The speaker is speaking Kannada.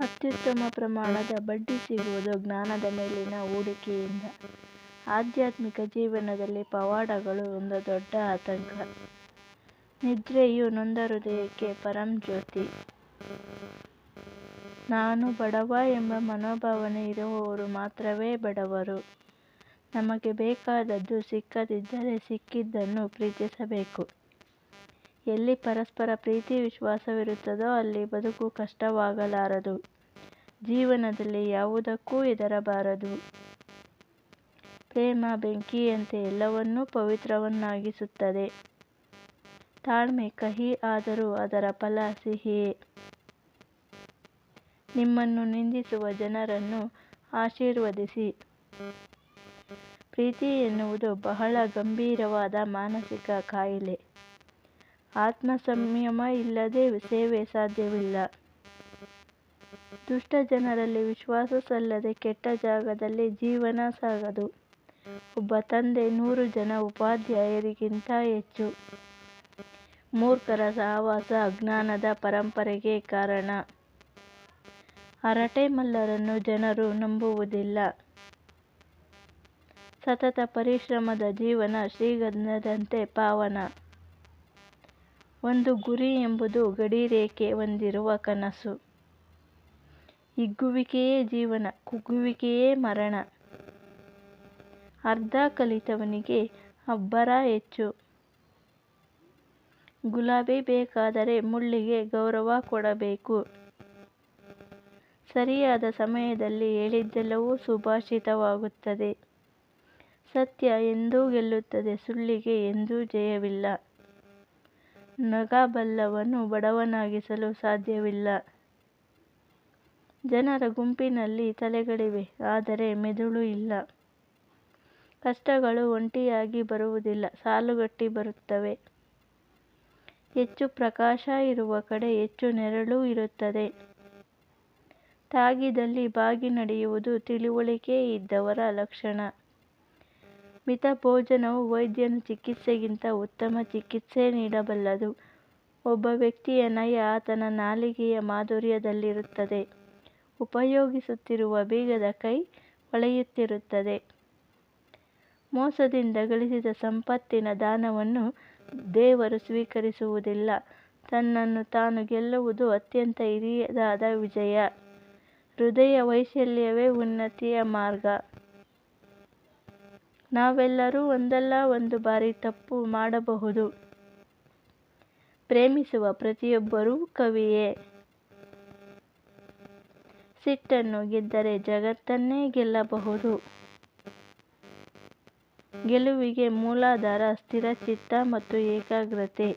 ಅತ್ಯುತ್ತಮ ಪ್ರಮಾಣದ ಬಡ್ಡಿ ಸಿಗುವುದು ಜ್ಞಾನದ ಮೇಲಿನ ಹೂಡಿಕೆಯಿಂದ. ಆಧ್ಯಾತ್ಮಿಕ ಜೀವನದಲ್ಲಿ ಪವಾಡಗಳು ಒಂದು ದೊಡ್ಡ ಆತಂಕ. ನಿದ್ರೆಯು ನೊಂದ ಹೃದಯಕ್ಕೆ ಪರಂಜ್ಯೋತಿ. ನಾನು ಬಡವ ಎಂಬ ಮನೋಭಾವನೆ ಇರುವವರು ಮಾತ್ರವೇ ಬಡವರು. ನಮಗೆ ಬೇಕಾದದ್ದು ಸಿಕ್ಕದಿದ್ದರೆ ಸಿಕ್ಕಿದ್ದನ್ನು ಪ್ರೀತಿಸಬೇಕು. ಎಲ್ಲಿ ಪರಸ್ಪರ ಪ್ರೀತಿ, ವಿಶ್ವಾಸವಿರುತ್ತದೋ ಅಲ್ಲಿ ಬದುಕು ಕಷ್ಟವಾಗಲಾರದು. ಜೀವನದಲ್ಲಿ ಯಾವುದಕ್ಕೂ ಹೆದರಬಾರದು. ಪ್ರೇಮ ಬೆಂಕಿಯಂತೆ ಎಲ್ಲವನ್ನೂ ಪವಿತ್ರವನ್ನಾಗಿಸುತ್ತದೆ. ತಾಳ್ಮೆ, ಕಹಿ ಆದರೂ ಅದರ ಫಲ ಸಿಹಿಯೇ. ನಿಮ್ಮನ್ನು ನಿಂದಿಸುವ ಜನರನ್ನು ಆಶೀರ್ವದಿಸಿ. ಪ್ರೀತಿ ಎನ್ನುವುದು ಬಹಳ ಗಂಭೀರವಾದ ಮಾನಸಿಕ ಕಾಯಿಲೆ. ಆತ್ಮ ಸಂಯಮ ಇಲ್ಲದೆ ಸೇವೆ ಸಾಧ್ಯವಿಲ್ಲ. ದುಷ್ಟ ಜನರಲ್ಲಿ ವಿಶ್ವಾಸ ಸಲ್ಲದೆ ಕೆಟ್ಟ ಜಾಗದಲ್ಲಿ ಜೀವನ ಸಾಗದು. ಒಬ್ಬ ತಂದೆ ನೂರು ಜನ ಉಪಾಧ್ಯಾಯರಿಗಿಂತ ಹೆಚ್ಚು. ಮೂರ್ಖರ ಸಹವಾಸ ಅಜ್ಞಾನದ ಪರಂಪರೆಗೆ ಕಾರಣ. ಹರಟೆ ಮಲ್ಲರನ್ನು ಜನರು ನಂಬುವುದಿಲ್ಲ. ಸತತ ಪರಿಶ್ರಮದ ಜೀವನ ಶ್ರೀಗಂಧದಂತೆ ಪಾವನ. ಒಂದು ಗುರಿ ಎಂಬುದು ಗಡಿರೇಖೆ ಹೊಂದಿರುವ ಕನಸು. ಹಿಗ್ಗುವಿಕೆಯೇ ಜೀವನ, ಕುಗ್ಗುವಿಕೆಯೇ ಮರಣ. ಅರ್ಧ ಕಲಿತವನಿಗೆ ಅಬ್ಬರ ಹೆಚ್ಚು. ಗುಲಾಬಿ ಬೇಕಾದರೆ ಮುಳ್ಳಿಗೆ ಗೌರವ ಕೊಡಬೇಕು. ಸರಿಯಾದ ಸಮಯದಲ್ಲಿ ಹೇಳಿದ್ದೆಲ್ಲವೂ ಸುಭಾಷಿತವಾಗುತ್ತದೆ. ಸತ್ಯ ಎಂದೂ ಗೆಲ್ಲುತ್ತದೆ, ಸುಳ್ಳಿಗೆ ಎಂದೂ ಜಯವಿಲ್ಲ. ನಗಬಲ್ಲವನು ಬಡವನಾಗಿಸಲು ಸಾಧ್ಯವಿಲ್ಲ. ಜನರ ಗುಂಪಿನಲ್ಲಿ ತಲೆಗಳಿವೆ, ಆದರೆ ಮೆದುಳು ಇಲ್ಲ. ಕಷ್ಟಗಳು ಒಂಟಿಯಾಗಿ ಬರುವುದಿಲ್ಲ, ಸಾಲುಗಟ್ಟಿ ಬರುತ್ತವೆ. ಹೆಚ್ಚು ಪ್ರಕಾಶ ಇರುವ ಕಡೆ ಹೆಚ್ಚು ನೆರಳು ಇರುತ್ತದೆ. ತಾಗಿದಲ್ಲಿ ಬಾಗಿ ನಡೆಯುವುದು ತಿಳುವಳಿಕೆ ಇದ್ದವರ ಲಕ್ಷಣ. ಮಿತಭೋಜನವು ವೈದ್ಯನ ಚಿಕಿತ್ಸೆಗಿಂತ ಉತ್ತಮ ಚಿಕಿತ್ಸೆ ನೀಡಬಲ್ಲದು. ಒಬ್ಬ ವ್ಯಕ್ತಿಯ ನಯ ಆತನ ನಾಲಿಗೆಯ ಮಾಧುರ್ಯದಲ್ಲಿರುತ್ತದೆ. ಉಪಯೋಗಿಸುತ್ತಿರುವ ಬೀಗದ ಕೈ ಹೊಳೆಯುತ್ತಿರುತ್ತದೆ. ಮೋಸದಿಂದ ಗಳಿಸಿದ ಸಂಪತ್ತಿನ ದಾನವನ್ನು ದೇವರು ಸ್ವೀಕರಿಸುವುದಿಲ್ಲ. ತನ್ನನ್ನು ತಾನು ಗೆಲ್ಲುವುದು ಅತ್ಯಂತ ಹಿರಿಯದಾದ ವಿಜಯ. ಹೃದಯ ವೈಶಲ್ಯವೇ ಉನ್ನತಿಯ ಮಾರ್ಗ. ನಾವೆಲ್ಲರೂ ಒಂದಲ್ಲ ಒಂದು ಬಾರಿ ತಪ್ಪು ಮಾಡಬಹುದು. ಪ್ರೇಮಿಸುವ ಪ್ರತಿಯೊಬ್ಬರೂ ಕವಿಯೇ. ಸಿಟ್ಟನ್ನು ಗೆದ್ದರೆ ಜಗತ್ತನ್ನೇ ಗೆಲ್ಲಬಹುದು. ಗೆಲುವಿಗೆ ಮೂಲಾಧಾರ ಸ್ಥಿರಚಿತ್ತ ಮತ್ತು ಏಕಾಗ್ರತೆ.